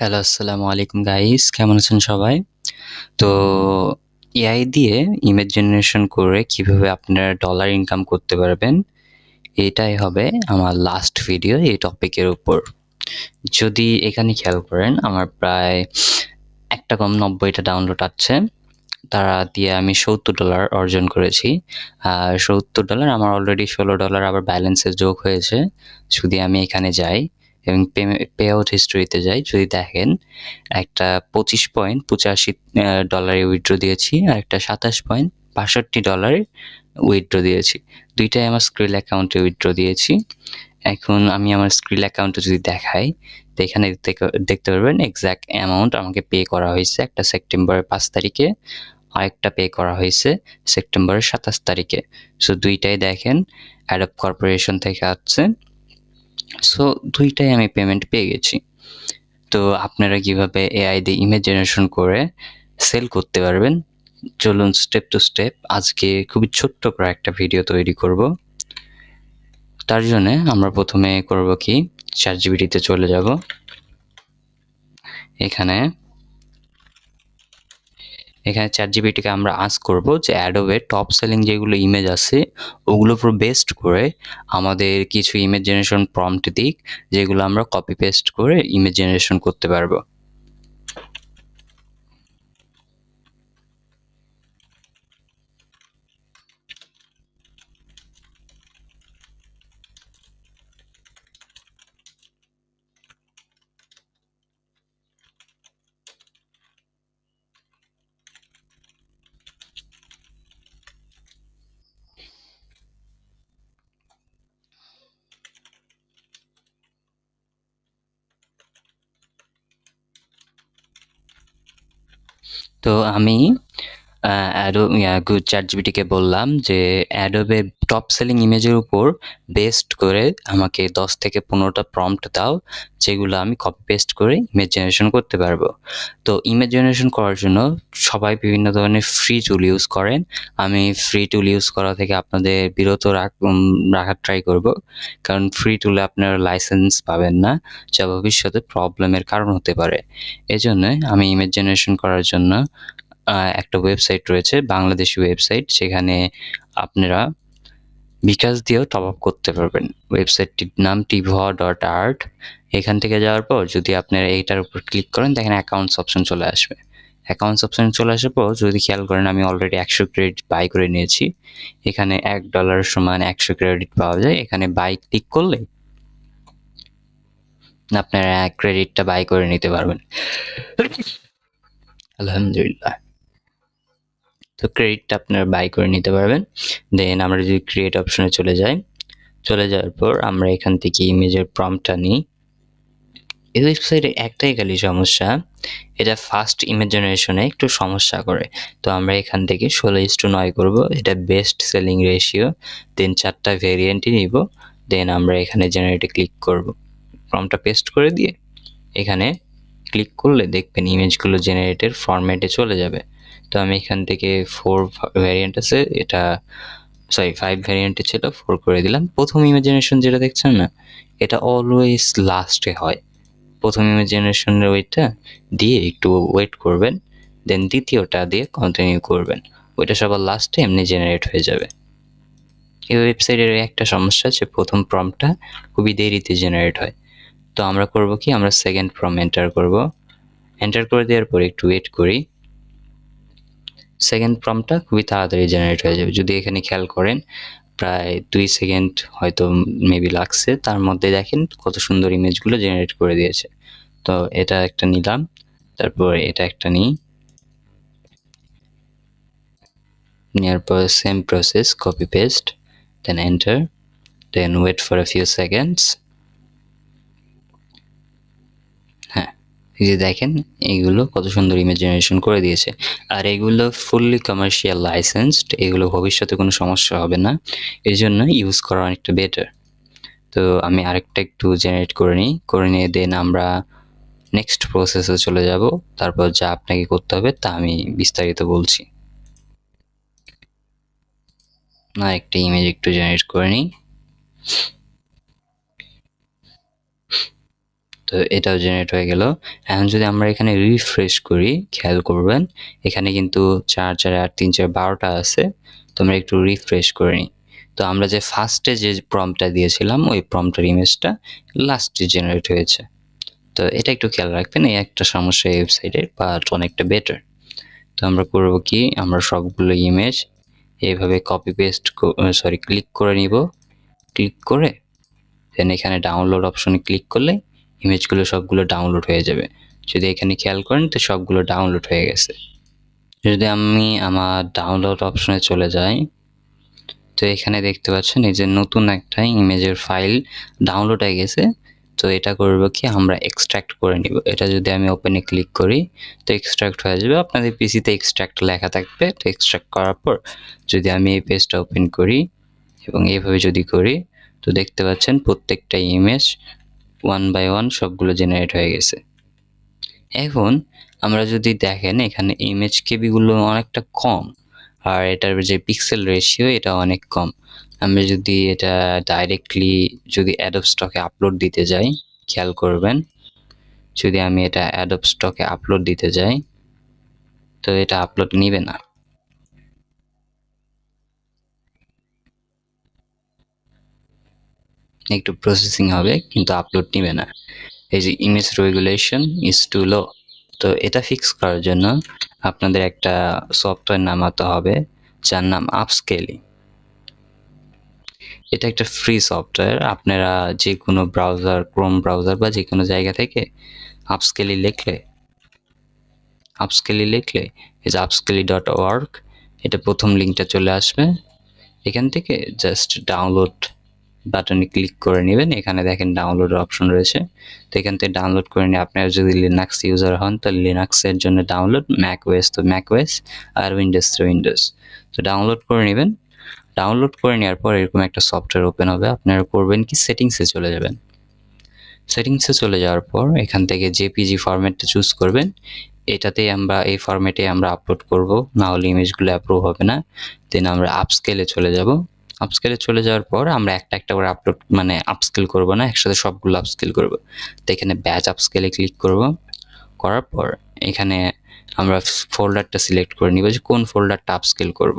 Hello আসসালামু আলাইকুম guys কেমন আছেন সবাই? তো এআই দিয়ে ইমেজ জেনারেশন করে কীভাবে আপনারা ডলার ইনকাম করতে পারবেন, এটাই হবে আমার লাস্ট ভিডিও এই টপিকের উপর। যদি এখানে খেয়াল করেন, আমার প্রায় একটা কম নব্বইটা ডাউনলোড আছে, তারা দিয়ে আমি সত্তর ডলার অর্জন করেছি। আর সত্তর ডলার আমার অলরেডি ষোলো ডলার আবার ব্যালেন্সে যোগ হয়েছে। যদি আমি এখানে যাই এবং পে আউট হিস্ট্রিতে যাই, যদি দেখেন, একটা পঁচিশ পয়েন্ট পঁচাশি ডলারে উইথড্র দিয়েছি, আর একটা সাতাশ পয়েন্ট বাষট্টি ডলারে উইথড্র দিয়েছি। দুইটাই আমার স্ক্রিল অ্যাকাউন্টে উইথড্র দিয়েছি। এখন আমি আমার স্ক্রিল অ্যাকাউন্টে যদি দেখাই, তো এখানে দেখতে পারবেন এক্স্যাক্ট অ্যামাউন্ট আমাকে পে করা হয়েছে একটা সেপ্টেম্বরের পাঁচ তারিখে, আরেকটা পে করা হয়েছে সেপ্টেম্বরের সাতাশ তারিখে। সো দুইটাই দেখেন অ্যাডপ কর্পোরেশন থেকে আসছে। সো দুইটাই আমি পেমেন্ট পেয়ে গেছি। তো আপনারা কীভাবে এআই দিয়ে ইমেজ জেনারেশন করে সেল করতে পারবেন? চলুন স্টেপ টু স্টেপ আজকে খুবই ছোট্ট করে একটা ভিডিও তৈরি করব। তার জন্য আমরা প্রথমে করব কি? চার জিবিটিতে চলে যাব। এখানে এখানে চ্যাট জিবিটিকে আমরা আজ করব যে অ্যাডোবে টপ সেলিং যেগুলো ইমেজ আছে ওগুলো পুরো বেস্ট করে আমাদের কিছু ইমেজ জেনারেশন প্রম্পট দিক, যেগুলো আমরা কপি পেস্ট করে ইমেজ জেনারেশন করতে পারব। তো আমি অ্যাডো চ্যাট জিবিটিকে বললাম যে অ্যাডোবে টপ সেলিং ইমেজের উপর বেস্ট করে আমাকে দশ থেকে পনেরোটা প্রম্পট দাও, যেগুলো আমি কপি পেস্ট করে ইমেজ জেনারেশন করতে পারব। তো ইমেজ জেনারেশন করার জন্য সবাই বিভিন্ন ধরনের ফ্রি টুল ইউজ করেন। আমি ফ্রি টুল ইউজ করা থেকে আপনাদের বিরত রাখার ট্রাই করব। কারণ ফ্রি টুলে আপনারা লাইসেন্স পাবেন না, যা ভবিষ্যতে প্রবলেমের কারণ হতে পারে। এজন্য আমি ইমেজ জেনারেশন করার জন্য একটা ওয়েবসাইট রয়েছে, বাংলাদেশি ওয়েবসাইট সেখানে আপনারা বিকাশ দিয়েও টপ আপ করতে পারবেন। ওয়েবসাইটটির নাম টিভা ডট আর্ট এখান থেকে যাওয়ার পর যদি আপনারা এইটার উপর ক্লিক করেন, দেখেন অ্যাকাউন্টস অপশন চলে আসবে। অ্যাকাউন্টস অপশন চলে আসার পর যদি খেয়াল করেন, আমি অলরেডি একশো ক্রেডিট বাই করে নিয়েছি। এখানে এক ডলার সমান একশো ক্রেডিট পাওয়া যায়। এখানে বাই ক্লিক করলে আপনারা ক্রেডিটটা বাই করে নিতে পারবেন। আলহামদুলিল্লাহ। তো ক্রেডিটটা আপনারা বাই করে নিতে পারবেন। দেন আমরা যদি ক্রিয়েট অপশনে চলে যাই, চলে যাওয়ার পর আমরা এখান থেকে ইমেজের প্রম্পটটা নিই। এই ওয়েবসাইটে একটাই খালি সমস্যা, এটা ফার্স্ট ইমেজ জেনারেশনে একটু সমস্যা করে। তো আমরা এখান থেকে ষোলো ইস টু নয় করব, এটা বেস্ট সেলিং রেশিও দেন চারটা ভেরিয়েন্টই নিব দেন আমরা এখানে জেনারেটে ক্লিক করব। প্রমটা পেস্ট করে দিয়ে এখানে ক্লিক করলে দেখবেন ইমেজগুলো জেনারেটের ফরম্যাটে চলে যাবে। তো আমি এখান থেকে ফোর ভ্যারিয়েন্ট আছে, এটা সরি ফাইভ ভ্যারিয়েন্টে ছিল ফোর করে দিলাম। প্রথম ইমাজিনেশন যেটা দেখছেন না, এটা অলওয়েজ লাস্টে হয়। প্রথম ইমাজিনেশনের ওয়েটটা দিয়ে একটু ওয়েট করবেন দেন দ্বিতীয়টা দিয়ে কন্টিনিউ করবেন। ওইটা সবার লাস্টে এমনি জেনারেট হয়ে যাবে। এই ওয়েবসাইটের একটা সমস্যা যে প্রথম প্রমটা খুবই দেরিতে জেনারেট হয়। তো আমরা করব কি? আমরা সেকেন্ড প্রম এন্টার করব। এন্টার করে দেওয়ার পর একটু ওয়েট করি। সেকেন্ড প্রমটা খুবই তাড়াতাড়ি জেনারেট হয়ে যাবে। যদি এখানে খেয়াল করেন, প্রায় দুই সেকেন্ড হয়তো মেবি লাগছে। তার মধ্যে দেখেন কত সুন্দর ইমেজগুলো জেনারেট করে দিয়েছে। তো এটা একটা নিলাম। তারপর এটা একটা নিই। নেওয়ার পর সেম প্রসেস কপি পেস্ট দেন enter then wait for a few seconds যে দেখেন এইগুলো কত সুন্দর ইমেজ জেনারেশন করে দিয়েছে। আর এগুলো ফুললি কমার্শিয়াল লাইসেন্সড এগুলো ভবিষ্যতে কোনো সমস্যা হবে না। এই জন্য ইউজ করা অনেকটা বেটার তো আমি আরেকটা একটু জেনারেট করে নিই। করে নিয়ে দেন আমরা নেক্সট প্রসেসে চলে যাব। তারপর যা আপনাকে করতে হবে তা আমি বিস্তারিত বলছি। না একটা ইমেজ একটু জেনারেট করে নিই। তো এটাও জেনারেট হয়ে গেল। এখন যদি আমরা এখানে রিফ্রেশ করি, খেয়াল করবেন, এখানে কিন্তু চার চার, আট, তিন, চার, বারোটা আছে, তো আমরা একটু রিফ্রেশ করে নিই। তো আমরা যে ফার্স্টে যে প্রমটা দিয়েছিলাম, ওই প্রমটার ইমেজটা লাস্টে জেনারেট হয়েছে। তো এটা একটু খেয়াল রাখবেন, এই একটা সমস্যা এই ওয়েবসাইটের বাট অনেকটা বেটার তো আমরা করব কি, আমরা সবগুলো ইমেজ এইভাবে কপি পেস্ট সরি ক্লিক করে নিব। ক্লিক করে দেন এখানে ডাউনলোড অপশনে ক্লিক করলে ইমেজগুলো সবগুলো ডাউনলোড হয়ে যাবে। যদি এখানে খেয়াল করেন তো সবগুলো ডাউনলোড হয়ে গেছে। যদি আমি আমার ডাউনলোড অপশনে চলে যাই, তো এখানে দেখতে পাচ্ছেন এই যে নতুন একটা ইমেজের ফাইল ডাউনলোড হয়ে গেছে। তো এটা করব কি আমরা এক্সট্রাক্ট করে নিব। এটা যদি আমি ওপেনে ক্লিক করি, তো এক্সট্রাক্ট হয়ে যাবে। আপনাদের পিসিতে এক্সট্রাক্ট লেখা থাকবে। তো এক্সট্রাক্ট করার পর যদি আমি এই পেজটা ওপেন করি এবং এইভাবে যদি করি, তো দেখতে পাচ্ছেন প্রত্যেকটা ইমেজ ওয়ান বাই ওয়ান সবগুলো জেনারেট হয়ে গেছে। এখন আমরা যদি দেখেন এখানে ইমেজ কেবিগুলো অনেকটা কম, আর এটার যে পিক্সেল রেশিও এটা অনেক কম। আমরা যদি এটা ডাইরেক্টলি যদি অ্যাডব স্টকে আপলোড দিতে যাই, খেয়াল করবেন, যদি আমি এটা অ্যাডব স্টকে আপলোড দিতে যাই, তো এটা আপলোড নিবে না। একটু প্রসেসিং হবে, কিন্তু আপলোড নিবে না। এই যে image regulation is too low তো এটা ফিক্স করার জন্য আপনাদের একটা সফটওয়্যার নামাতে হবে, যার নাম আপস্কেলিং এটা একটা ফ্রি সফটওয়্যার আপনারা যে কোনো ব্রাউজার ক্রোম ব্রাউজার বা যে কোনো জায়গা থেকে আপস্কেলি লিখলে আপস্কেলি লিখলে, এই যে আপস্কেলি ডট ওয়ার্ক এটা প্রথম লিঙ্কটা চলে আসবে। এখান থেকে জাস্ট ডাউনলোড বাটনে ক্লিক করে নেবেন। এখানে দেখেন ডাউনলোড অপশন রয়েছে। তো এখান থেকে ডাউনলোড করে নিয়ে আপনারা যদি লিনাক্স ইউজার হন, তো লিনাক্সের জন্য ডাউনলোড ম্যাক ওয়েস তো ম্যাক ওয়েস আর উইন্ডোজ তো উইন্ডোজ তো ডাউনলোড করে নেবেন। ডাউনলোড করে নেওয়ার পর এরকম একটা সফটওয়্যার ওপেন হবে। আপনারা করবেন কি? সেটিংসে চলে যাবেন। সেটিংসে চলে যাওয়ার পর এখান থেকে জেপিজি ফরম্যাটটা চুজ করবেন। এটাতেই আমরা, এই ফরম্যাটে আমরা আপলোড করব। না হলে ইমেজগুলো অ্যাপ্রুভ হবে না। দেন আমরা আপস্কেলে চলে যাব। আপস্কেলে চলে যাওয়ার পর আমরা একটা একটা করে আপলোড মানে আপস্কেল করব না, একসাথে সবগুলো আপস্কেল করব। তো এখানে ব্যাচ আপস্কেলে ক্লিক করব। করার পর এখানে আমরা ফোল্ডারটা সিলেক্ট করে নিব যে কোন ফোল্ডারটা আপস্কেল করব।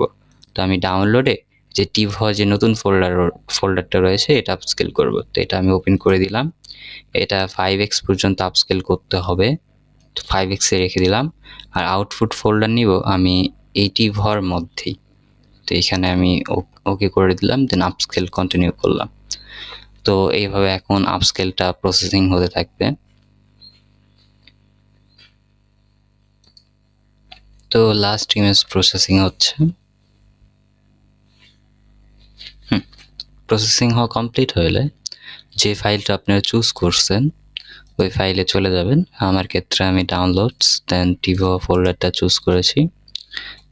তো আমি ডাউনলোডে যে টিভ যে নতুন ফোল্ডার ফোল্ডারটা রয়েছে, এটা আপস্কেল করব। তো এটা আমি ওপেন করে দিলাম। এটা ফাইভ এক্স পর্যন্ত আপস্কেল করতে হবে। তো ফাইভ এক্সে রেখে দিলাম। আর আউটপুট ফোল্ডার নিব আমি এইটি ভর মধ্যেই। তো এখানে আমি ওকে করে দিলাম দেন আপস্কেল কন্টিনিউ করলাম। তো এইভাবে এখন আপস্কেলটা প্রসেসিং হতে থাকবে। তো লাস্ট ইমেজ প্রসেসিং হচ্ছে। প্রসেসিং হওয়া কমপ্লিট হলে যে ফাইলটা আপনারা চুজ করছেন, ওই ফাইলে চলে যাবেন। আমার ক্ষেত্রে আমি ডাউনলোডস দেন টিভো ফোল্ডারটা চুজ করেছি।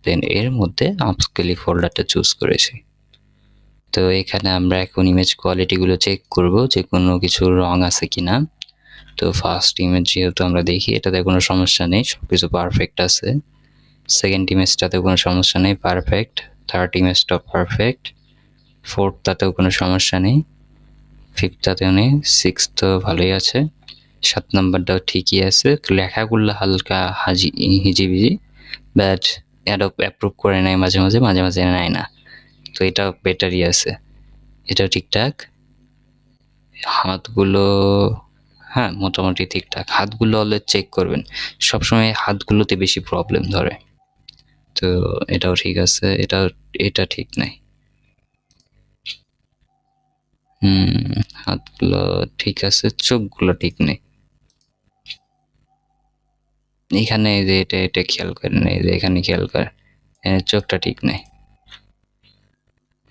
দেন এর মধ্যে আপস্কেলি ফোল্ডারটা চুজ করেছি। তো এখানে আমরা এখন ইমেজ কোয়ালিটিগুলো চেক করব যে কোনো কিছু রং আছে কি না তো ফার্স্ট ইমেজ যেহেতু আমরা দেখি, এটাতে কোনো সমস্যা নেই সব কিছু পারফেক্ট আছে। সেকেন্ড ইমেজটাতেও কোনো সমস্যা নেই পারফেক্ট থার্ড ইমেজটা পারফেক্ট ফোর্থটাতেও কোনো সমস্যা নেই। ফিফথটাতেও নেই সিক্স তো ভালোই আছে। সাত নাম্বারটাও ঠিকই আছে। লেখাগুলো হালকা হাজি হিজিবিজি। বাট অ্যাডপ অ্যাপ্রুভ করে নেয় মাঝে মাঝে মাঝে মাঝে নেয় না। তো এটা বেটারই আছে। এটাও ঠিকঠাক? হাতগুলো হ্যাঁ মোটামুটি ঠিকঠাক। হাতগুলো হলে চেক করবেন। সবসময় হাতগুলোতে বেশি প্রবলেম ধরে। তো এটাও ঠিক আছে এটা এটা ঠিক নাই। হুম, হাতগুলো ঠিক আছে, চোখগুলো ঠিক নেই। এখানে যে এটা এটা খেয়াল করেন, এই যে এখানে খেয়াল করেন চোখটা ঠিক নেই।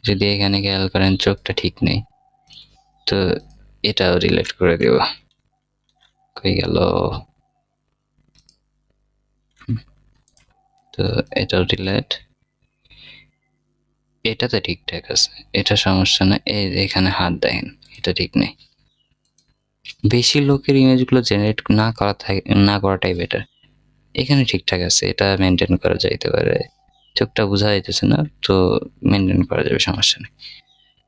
যদি এখানে খেয়াল করেন, চোখটা ঠিক নেই, তো এটাও রিলেট করে দেব। কই গেল? তো এটাও রিলেট। এটাতে ঠিকঠাক আছে, এটা সমস্যা না, এই এখানে হাত দেখেন, এটা ঠিক নেই। বেশি লোকের ইমেজগুলো জেনারেট না করা থাকে, না করাটাই বেটার এখানে ঠিকঠাক আছে, এটা মেনটেন করা যাইতে পারে। চোখটা বোঝা যাইতেছে না, তো মেনটেন করা যাবে, সমস্যা নেই।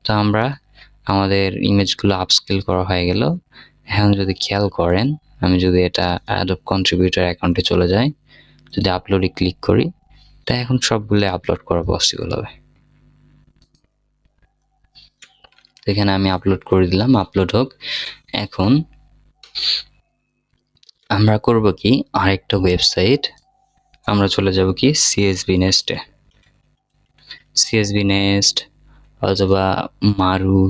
তো আমরা আমাদের ইমেজগুলো আপস্কেল করা হয়ে গেল। এখন যদি খেয়াল করেন, আমি যদি এটা অ্যাডব কন্ট্রিবিউটার অ্যাকাউন্টে চলে যাই, যদি আপলোডে ক্লিক করি, তা এখন সবগুলো আপলোড করা পসিবল হবে। এখানে আমি আপলোড করে দিলাম আপলোড হোক। এখন আমরা করব কি? আরেকটা ওয়েবসাইট আমরা চলে যাব কি? সিএসবি নেস্টে সিএসবি নেস্ট অথবা মারু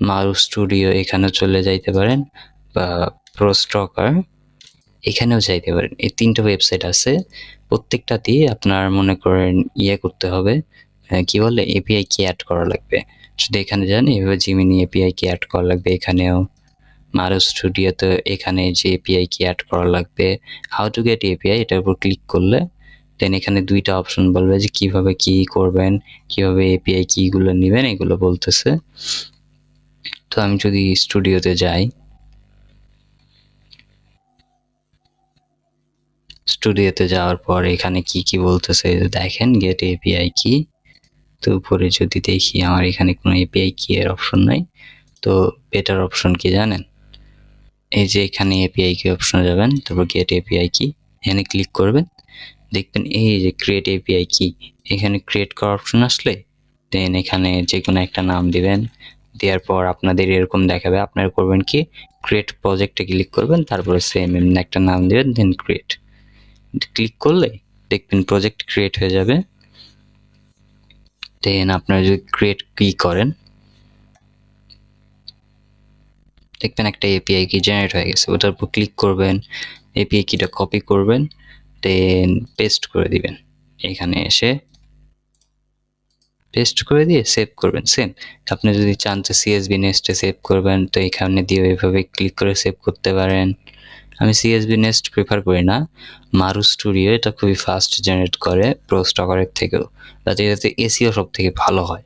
মারু স্টুডিও এখানেও চলে যাইতে পারেন বা প্রো স্টকার এখানেও যাইতে পারেন। এই তিনটা ওয়েবসাইট আছে। প্রত্যেকটাতেই আপনার মনে করেন ইয়ে করতে হবে। কি বলে? এপিআই কি অ্যাড করা লাগবে। যদি এখানে যান, এভাবে জিমিনি এপিআই কি অ্যাড করা লাগবে এখানেও। মারো স্টুডিওতে এখানে যে এপিআই কি অ্যাড করা লাগবে হাউ টু গেট এপিআই এটার উপর ক্লিক করলে দেন এখানে দুইটা অপশন বলবে যে কীভাবে কি করবেন, কীভাবে এপিআই কিগুলো নেবেন, এগুলো বলতেছে। তো আমি যদি স্টুডিওতে যাই, স্টুডিওতে যাওয়ার পর এখানে কি কি বলতেছে দেখেন গেট এপিআই কি তো উপরে যদি দেখি আমার এখানে কোনো এপিআই কি এর অপশন নাই, তো বেটার অপশন কি জানেন? এই যে এখানে এপিআই কি অপশনে যাবেন, তারপর গেট এপিআই কি এখানে ক্লিক করবেন। দেখবেন এই যে ক্রিয়েট এপিআই কি এখানে ক্রিয়েট করার অপশন আসলে দেন এখানে যে কোনো একটা নাম দিবেন, দেওয়ার পর আপনাদের এরকম দেখাবে, আপনারা করবেন কি ক্রিয়েট প্রজেক্টে ক্লিক করবেন, তারপরে সেম এমনি একটা নাম দেবেন দেন ক্রিয়েট ক্লিক করলে দেখবেন প্রজেক্ট ক্রিয়েট হয়ে যাবে। দেন আপনারা যদি ক্রিয়েট কি করেন দেখবেন একটা এপিআই কি জেনারেট হয়ে গেছে, ওটার উপর ক্লিক করবেন এপিআই কিটা কপি করবেন দেন পেস্ট করে দিবেন। এখানে এসে পেস্ট করে দিয়ে সেভ করবেন সেম আপনি যদি চান যে সিএসবি নেস্টে সেভ করবেন, তো এখানে দিয়ে এভাবে ক্লিক করে সেভ করতে পারেন। আমি সিএসবি নেস্ট প্রিফার করি না। মারু স্টুডিও এটা খুবই ফাস্ট জেনারেট করে প্রো স্টকারের থেকেও। যাতে এটাতে এসিও সব থেকে ভালো হয়।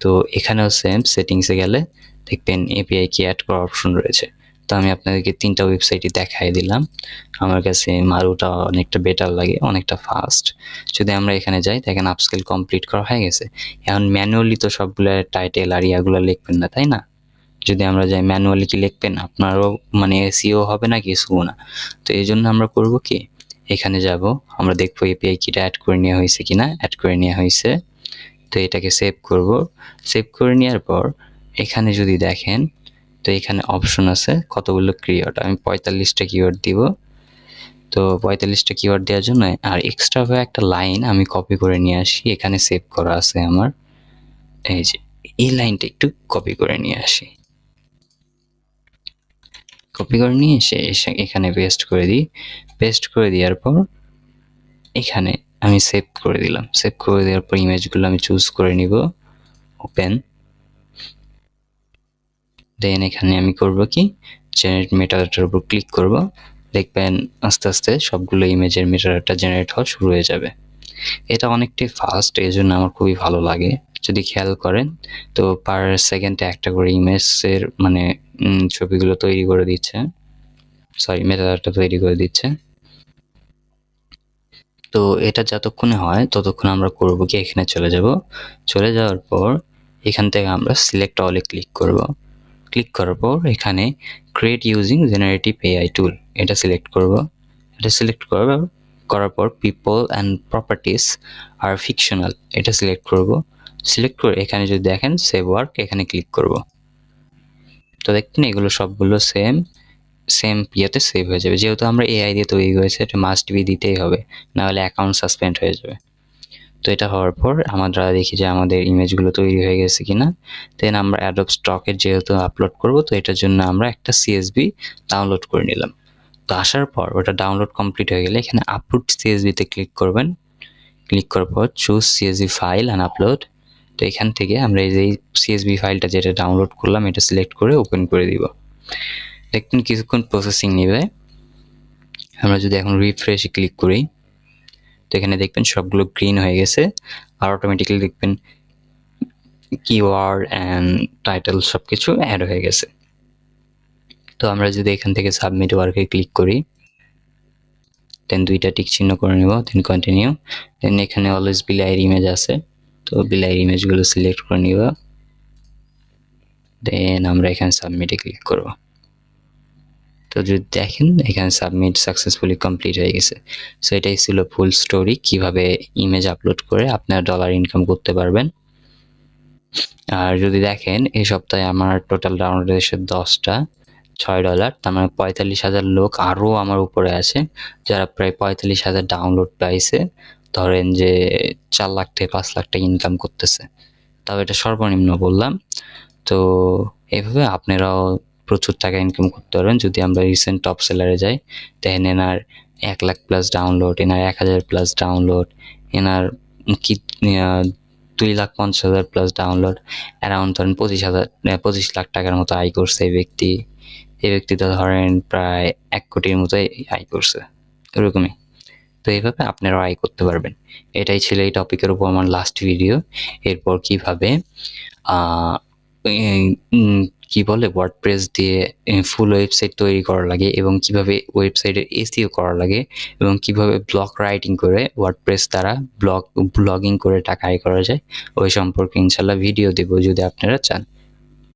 তো এখানেও সেম সেটিংসে গেলে দেখবেন এপিআই কি অ্যাড করার অপশন রয়েছে। তো আমি আপনাদেরকে তিনটা ওয়েবসাইটই দেখাই দিলাম। আমার কাছে মারুটা অনেকটা বেটার লাগে, অনেকটা ফাস্ট যদি আমরা এখানে যাই, দেখেন আপস্কেল কমপ্লিট করা হয়ে গেছে। এখন ম্যানুয়ালি তো সবগুলো টাইটেল আর ইয়াগুলো লিখবেন না, তাই না? যদি আমরা যাই ম্যানুয়ালি কি লিখবেন, আপনারও মানে এসিও হবে না কিছু না। তো এই জন্য আমরা করব কি? এখানে যাব, আমরা দেখব এপিআই কিটা অ্যাড করে নেওয়া হয়েছে কিনা অ্যাড করে নেওয়া হয়েছে। তো এটাকে সেভ করব। সেভ করে নেওয়ার পর এখানে যদি দেখেন, তো এখানে অপশন আছে কতগুলো কিওয়ার্ড আমি পঁয়তাল্লিশটা কিওয়ার্ড দিব। তো পঁয়তাল্লিশটা কিওয়ার্ড দেওয়ার জন্য আর এক্সট্রা একটা লাইন আমি কপি করে নিয়ে আসি। এখানে সেভ করা আছে আমার। এই যে, এই লাইনটা একটু কপি করে নিয়ে আসি। কপি করে নিয়ে এসে এখানে পেস্ট করে দিই। পেস্ট করে দেওয়ার পর এখানে আমি সেভ করে দিলাম। সেভ করে দেওয়ার পর ইমেজগুলো আমি চুজ করে নিব। ওপেন দেন এখানে আমি করব কি জেনারেট মেটাডাটার উপর ক্লিক করব। দেখবেন আস্তে আস্তে সবগুলো ইমেজের মেটাডাটা জেনারেট হওয়া শুরু হয়ে যাবে। এটা অনেকটাই ফাস্ট এই জন্য আমার খুবই ভালো লাগে। যদি খেয়াল করেন, তো পার সেকেন্ডে একটা করে ইমেজের মানে ছবিগুলো তৈরি করে দিচ্ছে। সরি মেটাডাটা তৈরি করে দিচ্ছে। তো এটা যতক্ষণে হয়, ততক্ষণ আমরা করব কি, এখানে চলে যাব। চলে যাওয়ার পর এখান থেকে আমরা সিলেক্ট অলে ক্লিক করব। ক্লিক করার পর এখানে create using generative AI tool এটা সিলেক্ট করব। এটা সিলেক্ট করার করার পর পিপল অ্যান্ড প্রপার্টিস আর ফিকশনাল এটা সিলেক্ট করব। সিলেক্ট করে এখানে যদি দেখেন সেভ ওয়ার্ক এখানে ক্লিক করব। তো দেখতেন এগুলো সবগুলো সেম সেম ইয়েতে সেভ হয়ে যাবে। যেহেতু আমরা এআই দিয়ে তৈরি করেছি, এটা মাস্ট বি দিতেই হবে, নাহলে অ্যাকাউন্ট সাসপেন্ড হয়ে যাবে। তো এটা হওয়ার পর আমরা দেখি যে আমাদের ইমেজগুলো তৈরি হয়ে গেছে কিনা। দেন আমরা অ্যাডব স্টকের যেহেতু আপলোড করব, তো এটার জন্য আমরা একটা সিএসবি ডাউনলোড করে নিলাম। তো আসার পর ওটা ডাউনলোড কমপ্লিট হয়ে গেলে এখানে আপলোড সিএসবিতে ক্লিক করবেন। ক্লিক করার পর choose CSV file and upload তো এখান থেকে আমরা এই যে সিএসবি ফাইলটা যেটা ডাউনলোড করলাম, এটা সিলেক্ট করে ওপেন করে দিব। দেখবেন কিছুক্ষণ প্রসেসিং নেবে আমরা যদি এখন রিফ্রেশে ক্লিক করি তো এখানে দেখবেন সবগুলো গ্রিন হয়ে গেছে। আর অটোমেটিক্যালি দেখবেন কিওয়ার্ড অ্যান্ড টাইটেল সব কিছু অ্যাড হয়ে গেছে। তো আমরা যদি এখান থেকে সাবমিট ওয়ার্কে ক্লিক করি দেন দুইটা টিক চিহ্ন করে নেব দেন কন্টিনিউ দেন এখানে অলওয়েজ বিলাইয়ের ইমেজ আছে, তো বিলাইয়ের ইমেজগুলো সিলেক্ট করে নিব। দেন আমরা এখানে সাবমিটে ক্লিক করব। তো যদি দেখেন, এখানে সাবমিট সাকসেসফুলি কমপ্লিট হয়ে গেছে। সো এটাই ছিল ফুল স্টোরি কীভাবে ইমেজ আপলোড করে আপনার ডলার ইনকাম করতে পারবেন। আর যদি দেখেন এই সপ্তাহে আমার টোটাল ডাউনলোড এসে দশটা, ছয় ডলার তার মানে পঁয়তাল্লিশ হাজার লোক আরও আমার উপরে আছে, যারা প্রায় পঁয়তাল্লিশ হাজার ডাউনলোড পাইছে। ধরেন যে চার লাখ থেকে পাঁচ লাখ টাকা ইনকাম করতেছে। তবে এটা সর্বনিম্ন বললাম। তো এইভাবে আপনারাও প্রচুর টাকা ইনকাম করতে পারবেন। যদি আমরা রিসেন্ট টপ সেলারে যাই দেখেন এনার এক লাখ প্লাস ডাউনলোড এনার এক হাজার প্লাস ডাউনলোড এনার কি দুই লাখ পঞ্চাশ হাজার প্লাস ডাউনলোড অ্যারাউন্ড ধরেন পঁচিশ হাজার পঁচিশ লাখ টাকার মতো আয় করছে এই ব্যক্তি। এই ব্যক্তি তো ধরেন প্রায় এক কোটির মতো আয় করছে, এরকমই। তো এইভাবে আপনারাও আয় করতে পারবেন। এটাই ছিল এই টপিকের উপর আমার লাস্ট ভিডিও এরপর কীভাবে কি বলে ওয়ার্ডপ্রেস দিয়ে ফুল ওয়েবসাইট তৈরি করা লাগে এবং কীভাবে ওয়েবসাইটের এসিও করা লাগে এবং কীভাবে ব্লগ রাইটিং করে ওয়ার্ডপ্রেস দ্বারা ব্লগ ব্লগিং করে টাকা আয় করা যায়, ওই সম্পর্কে ইনশাল্লাহ ভিডিও দেবো যদি আপনারা চান।